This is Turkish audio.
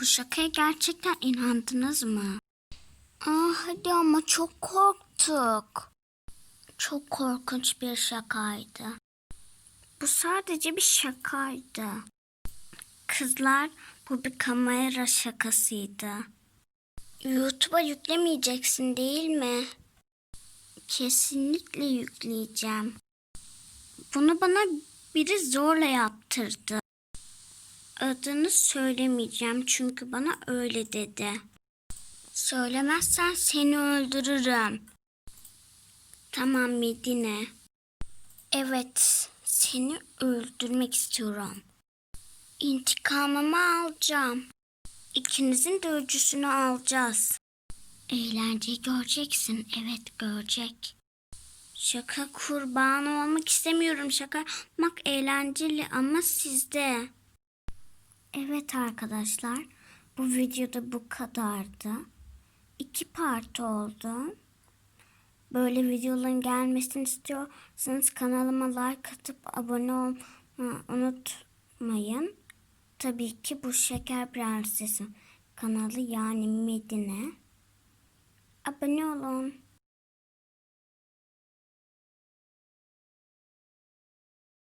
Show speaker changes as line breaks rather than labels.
Bu şakaya gerçekten inandınız mı? Aa, hadi ama çok korktuk. Çok korkunç bir şakaydı. Bu sadece bir şakaydı. Kızlar bu bir kamera şakasıydı. YouTube'a yüklemeyeceksin değil mi? Kesinlikle yükleyeceğim. Bunu bana biri zorla yaptırdı. Adını söylemeyeceğim çünkü bana öyle dedi. Söylemezsen seni öldürürüm. Tamam Medine. Evet, seni öldürmek istiyorum. İntikamımı alacağım. İkinizin de öcüsünü alacağız. Eğlenceyi göreceksin. Evet görecek. Şaka kurbanı olmak istemiyorum. Şaka yapmak eğlenceli ama sizde. Evet arkadaşlar. Bu videoda bu kadardı. İki part oldu. Böyle videoların gelmesini istiyorsanız kanalıma like atıp abone olmayı unutmayın. Tabii ki bu Şeker Prensesi kanalı yani Medine. Abone olun.